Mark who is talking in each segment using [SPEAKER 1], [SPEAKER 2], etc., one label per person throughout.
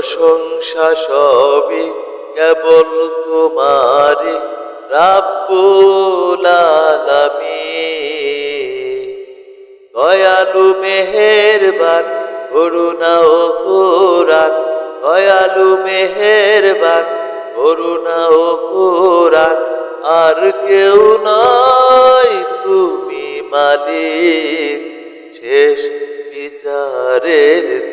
[SPEAKER 1] প্রশংসা সবই কেবল তোমারি রাব্বুল আলামিন। দয়ালু মেহেরবান করুণা ও পুরাণ। দয়ালু মেহেরবান করুণা ও পুরাণ। আর কেউ নয় তুমি মালিক। শেষ বিচারের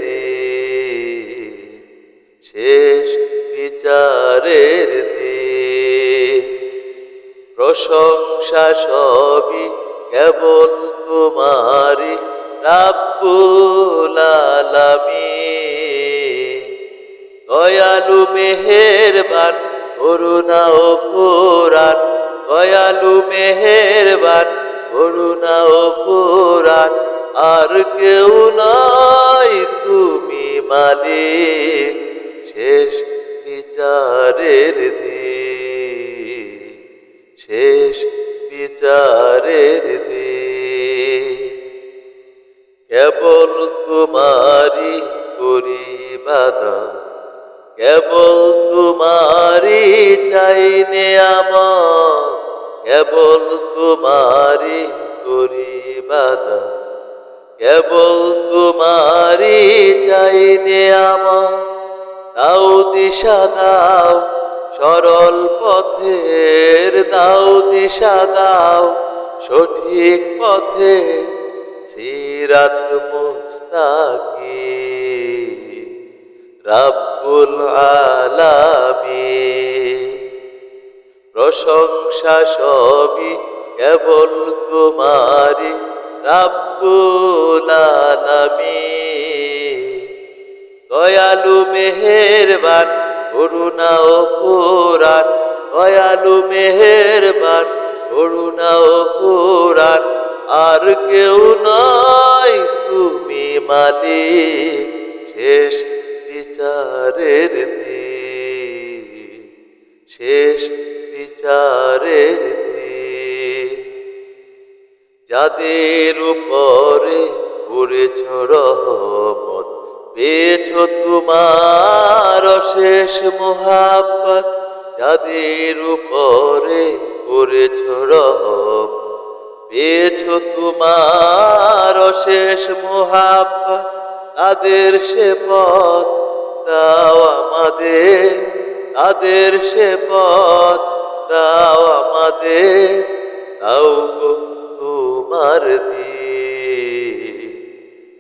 [SPEAKER 1] প্রশংসা সবই কেবল তোমারি রাব্বুল আলামিন। দয়ালু মেহেরবান, করুণা ও পুরাণ। দয়ালু মেহেরবান, করুণা ও পুরাণ। আর কেউ নয় তুমি মালিক। তোমারি করি বাদা কেবল তোমারি চাইনে আমার। কেবল তোমারি করি বাদা কেবল তোমারি চাইনে আমার। দাও দিশা, দাও, সরল পথের দাও দিশা, দাও, সঠিক পথে সিরাত মুস্তাকি রাব্বুল আলামী প্রশংসা সবই কেবল তোমারি রাব্বুল আলামিন। দয়ালু মেহেরবান, করুণা ও পুরাণ। দয়ালু মেহেরবান, করুণা ও পুরাণ। আর কেউ তুমি মালিক, শেষ বিচারের দিন, শেষ বিচারের দিন। যাদের উপরে করেছ রহমত, পেয়েছ তোমার শেষ মোহাব্বত। যাদের উপরে করেছ রহমত পেয়েছ তোমার শেষ মোহাব্বত, তাদের সে পথ দাও আমাদের, তাদের সে পথ দাও আমাদের, দাও গো তোমার দিন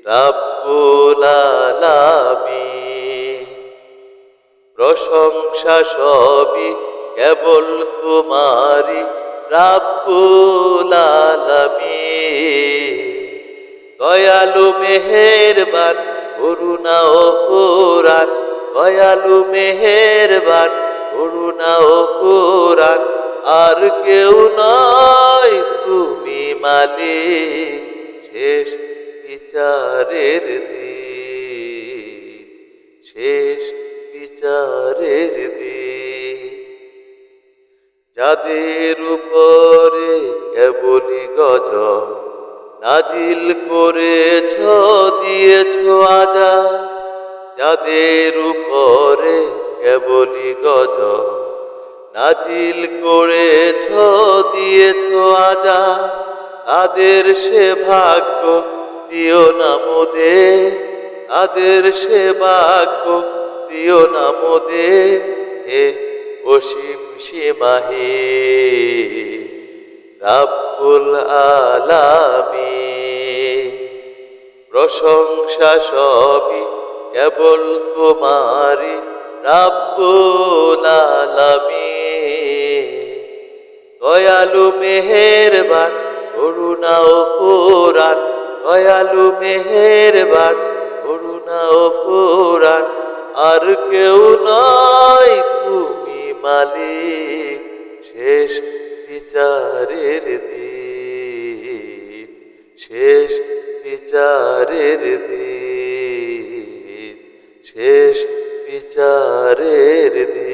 [SPEAKER 1] রাব্বুল প্রশংসা সবই কেবল তোমারি রাব্বুল আলামিন। দয়ালু মেহেরবান, করুণা ও পুরাণ দয়ালু মেহেরবান, করুণা ও পুরাণ আর কেউ নয় তুমি মালিক, শেষ বিচারের দিন। শেষ বিচারের যাদের উপরে কেবলি গজ নাজিল করেছ, দিয়েছ আজা যাদের উপরে কেবলি গজ নাজিল করেছ, দিয়েছ আজা তাদের সে ভাগ্য দিও না মোদের। তাদের সে ভাগ্য দিও না মোদের। হে অসীম সীমাহি রাব্বুল আলামী প্রশংসা সবই কেবল তোমারি রাব্বুল আলামী দয়ালু মেহেরবান করুণা ও পুরাণ। দয়ালু মেহেরবান করুণা ও পুরাণ। আর কেউ নয় তুমি মালিক শেষ বিচারের দিন শেষ বিচারের দিন শেষ বিচারের দিন।